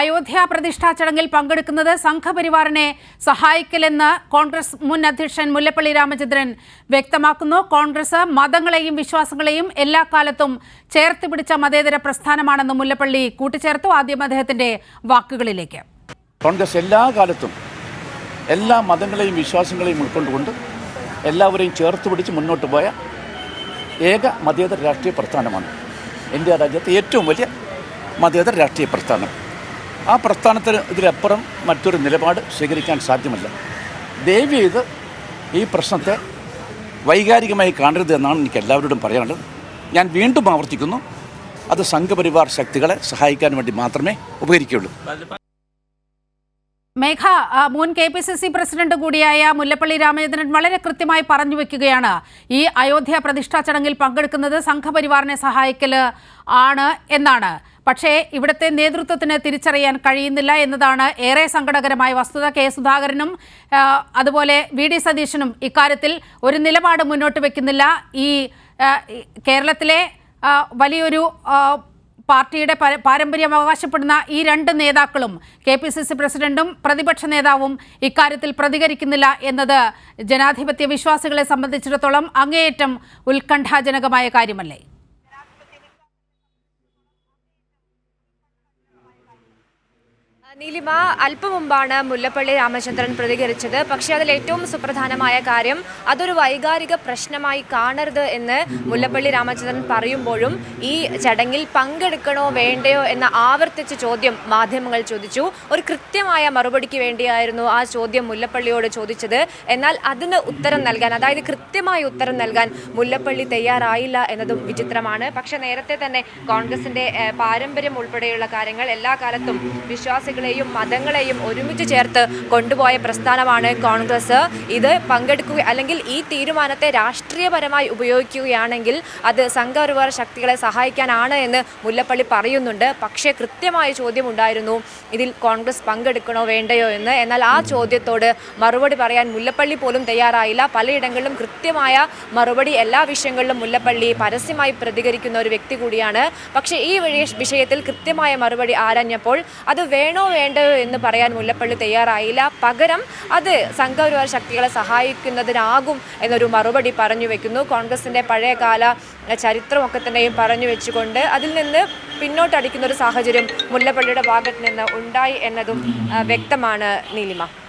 അയോധ്യ പ്രതിഷ്ഠാ ചടങ്ങിൽ പങ്കെടുക്കുന്നത് സംഘപരിവാറിനെ സഹായിക്കലെന്ന് കോൺഗ്രസ് മുൻ അധ്യക്ഷൻ മുല്ലപ്പള്ളി രാമചന്ദ്രൻ വ്യക്തമാക്കുന്നു. കോൺഗ്രസ് മതങ്ങളെയും വിശ്വാസങ്ങളെയും എല്ലാ കാലത്തും ചേർത്ത് പിടിച്ച മതേതര പ്രസ്ഥാനമാണെന്ന് മുല്ലപ്പള്ളി കൂട്ടിച്ചേർത്തു. ആദ്യം അദ്ദേഹത്തിന്റെ വാക്കുകളിലേക്ക്. കോൺഗ്രസ് എല്ലാ കാലത്തും എല്ലാ മതങ്ങളെയും വിശ്വാസങ്ങളെയും ഉൾക്കൊണ്ടുകൊണ്ട് എല്ലാവരെയും ചേർത്ത് പിടിച്ച് മുന്നോട്ട് പോയ ഏക മതേതര രാഷ്ട്രീയ പ്രസ്ഥാനമാണ് ഇന്ത്യ രാജ്യത്തെ ഏറ്റവും വലിയ മതേതര രാഷ്ട്രീയ പ്രസ്ഥാനം. ആ പ്രസ്ഥാനത്തിന് ഇതിലപ്പുറം മറ്റൊരു നിലപാട് സ്വീകരിക്കാൻ സാധ്യമല്ല. ദയവ് ചെയ്ത് ഈ പ്രശ്നത്തെ വൈകാരികമായി കാണരുത് എന്നാണ് എനിക്ക് എല്ലാവരോടും പറയാനുള്ളത്. ഞാൻ വീണ്ടും ആവർത്തിക്കുന്നു. അത് സംഘപരിവാർ ശക്തികളെ സഹായിക്കാൻ വേണ്ടി മാത്രമേ ഉപകരിക്കുകയുള്ളൂ. മേഘ മുൻ K P C C president കൂടിയായ മുല്ലപ്പള്ളി രാമചന്ദ്രൻ വളരെ കൃത്യമായി പറഞ്ഞു വെക്കുകയാണ്. ഈ അയോധ്യ പ്രതിഷ്ഠാ ചടങ്ങിൽ പങ്കെടുക്കുന്നത് സംഘപരിവാറിനെ സഹായിക്കൽ ആണ് എന്നാണ്. പക്ഷേ ഇവിടുത്തെ നേതൃത്വത്തിന് തിരിച്ചറിയാൻ കഴിയുന്നില്ല എന്നതാണ് ഏറെ സങ്കടകരമായ വസ്തുത. കെ സുധാകരനും അതുപോലെ വി ഡി സതീശനും ഇക്കാര്യത്തിൽ ഒരു നിലപാട് മുന്നോട്ട് വെക്കുന്നില്ല. ഈ കേരളത്തിലെ വലിയൊരു പാർട്ടിയുടെ പര- പാരമ്പര്യം അവകാശപ്പെടുന്ന ഈ രണ്ട് നേതാക്കളും കെ പി സി സി പ്രസിഡന്റും പ്രതിപക്ഷ നേതാവും ഇക്കാര്യത്തിൽ പ്രതികരിക്കുന്നില്ല എന്നത് ജനാധിപത്യ വിശ്വാസികളെ സംബന്ധിച്ചിടത്തോളം അങ്ങേയറ്റം ഉത്കണ്ഠാജനകമായ കാര്യമല്ലേ? നീലിമ അല്പം മുമ്പാണ് മുല്ലപ്പള്ളി രാമചന്ദ്രൻ പ്രതികരിച്ചത്. പക്ഷേ അതിൽ ഏറ്റവും സുപ്രധാനമായ കാര്യം അതൊരു വൈകാരിക പ്രശ്നമായി കാണരുത് എന്ന് മുല്ലപ്പള്ളി രാമചന്ദ്രൻ പറയുമ്പോഴും ഈ ചടങ്ങിൽ പങ്കെടുക്കണോ വേണ്ടയോ എന്ന ആവർത്തിച്ച ചോദ്യം മാധ്യമങ്ങൾ ചോദിച്ചു. ഒരു കൃത്യമായ മറുപടിക്ക് വേണ്ടിയായിരുന്നു ആ ചോദ്യം മുല്ലപ്പള്ളിയോട് ചോദിച്ചത്. എന്നാൽ അതിന് ഉത്തരം നൽകാൻ അതായത് കൃത്യമായ ഉത്തരം നൽകാൻ മുല്ലപ്പള്ളി തയ്യാറായില്ല എന്നതും വിചിത്രമാണ്. പക്ഷേ നേരത്തെ തന്നെ കോൺഗ്രസിന്റെ പാരമ്പര്യം ഉൾപ്പെടെയുള്ള കാര്യങ്ങൾ എല്ലാ കാലത്തും വിശ്വാസികളെയും മതങ്ങളെയും ഒരുമിച്ച് ചേർത്ത് കൊണ്ടുപോയ പ്രസ്ഥാനമാണ് കോൺഗ്രസ്. ഇത് പങ്കെടുക്കുക അല്ലെങ്കിൽ ഈ തീരുമാനത്തെ രാഷ്ട്രീയപരമായി ഉപയോഗിക്കുകയാണെങ്കിൽ അത് സംഘപരിവാർ ശക്തികളെ സഹായിക്കാനാണ് എന്ന് മുല്ലപ്പള്ളി പറയുന്നുണ്ട്. പക്ഷേ കൃത്യമായ ചോദ്യം ഉണ്ടായിരുന്നു ഇതിൽ കോൺഗ്രസ് പങ്കെടുക്കണോ വേണ്ടയോ എന്ന്. എന്നാൽ ആ ചോദ്യത്തോട് മറുപടി പറയാൻ മുല്ലപ്പള്ളി പോലും തയ്യാറായില്ല. പലയിടങ്ങളിലും കൃത്യമായ മറുപടി എല്ലാ വിഷയങ്ങളിലും മുല്ലപ്പള്ളി പരസ്യമായി പ്രതികരിക്കുന്ന ഒരു വ്യക്തി കൂടിയാണ്. പക്ഷേ ഈ വിഷയത്തിൽ കൃത്യമായ മറുപടി ആരാഞ്ഞപ്പോൾ അത് വേണോ വേണ്ടയോ എന്ന് പറയാൻ മുല്ലപ്പള്ളി തയ്യാറായില്ല. പകരം അത് സംഘപരിവാർ ശക്തികളെ സഹായിക്കുന്നതിനാകും എന്നൊരു മറുപടി പറഞ്ഞു വെക്കുന്നു. കോൺഗ്രസിന്റെ പഴയകാല ചരിത്രമൊക്കെ തന്നെയും പറഞ്ഞു വെച്ചുകൊണ്ട് അതിൽ നിന്ന് പിന്നോട്ടടിക്കുന്ന ഒരു സാഹചര്യം മുല്ലപ്പള്ളിയുടെ ഭാഗത്ത് നിന്ന് ഉണ്ടായി എന്നതും വ്യക്തമാണ് നീലിമ.